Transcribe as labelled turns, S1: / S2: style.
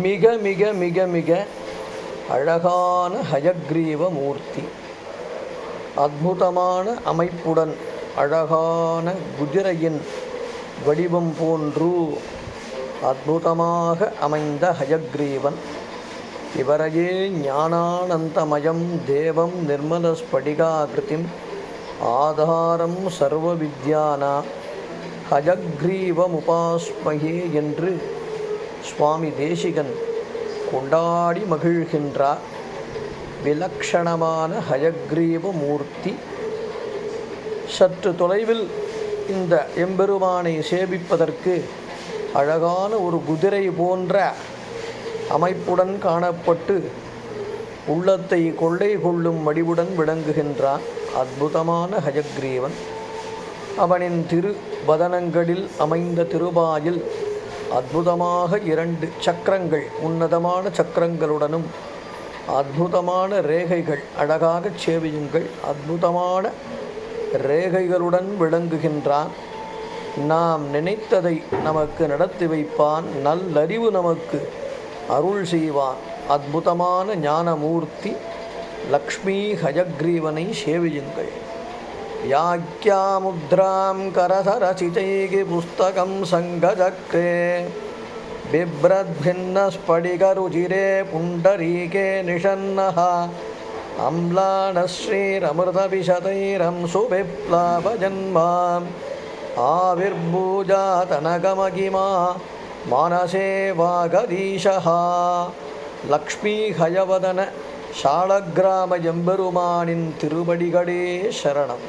S1: மிக மிக மிக மிக அழகான ஹயக்ரீவ மூர்த்தி. அற்புதமான அமைப்புடன் அழகான குதிரையின் வடிவம் போன்று அற்புதமாக அமைந்த ஹயக்ரீவன். இவரையே ஞானானந்தமயம் தேவம் நிர்மலஸ்படிகாகிருதிம் ஆதாரம் சர்வ வித்யானா ஹயக்ரீவமுபாஸ்மகே என்று சுவாமி தேசிகன் கொண்டாடி மகிழ்கின்றார் விலக்ஷணமான ஹயக்ரீவ மூர்த்தி. சற்று தொலைவில் இந்த எம்பெருமானை சேவிப்பதற்கு அழகான ஒரு குதிரை போன்ற அமைப்புடன் காணப்பட்டு உள்ளத்தை கொள்ளை கொள்ளும் வடிவுடன் விளங்குகின்றான். அற்புதமான ஹயக்ரீவன். அவனின் திரு வதனங்களில் அமைந்த திருவாயில் அற்புதமாக இரண்டு சக்கரங்கள் உன்னதமான சக்கரங்களுடனும் அற்புதமான ரேகைகள் அழகாகச் சேவியுங்கள். அற்புதமான ரேகைகளுடன் விளங்குகின்றான். நாம் நினைத்ததை நமக்கு நடத்தி வைப்பான். நல்லறிவு நமக்கு அருள் செய்வான். அற்புதமான ஞானமூர்த்தி லக்ஷ்மி ஹயக்ரீவனை சேவியுங்கள். व्याख्यामुद्रां करसरचितैः पुस्तकं सङ्गचक्रे बिभ्रद्भिन्नस्फटिकरुचिरे पुण्डरीके निषन्नः अम्लानश्रीरमृतविशतैरं सुविप्लवजन्माम् आविर्भूजातनगमगिमा मानसे वागदीशः லக்ஷ்மி ஹயவதன ஷாலக்கிராம எம்பெருமானின் திருவடிகளே சரணம்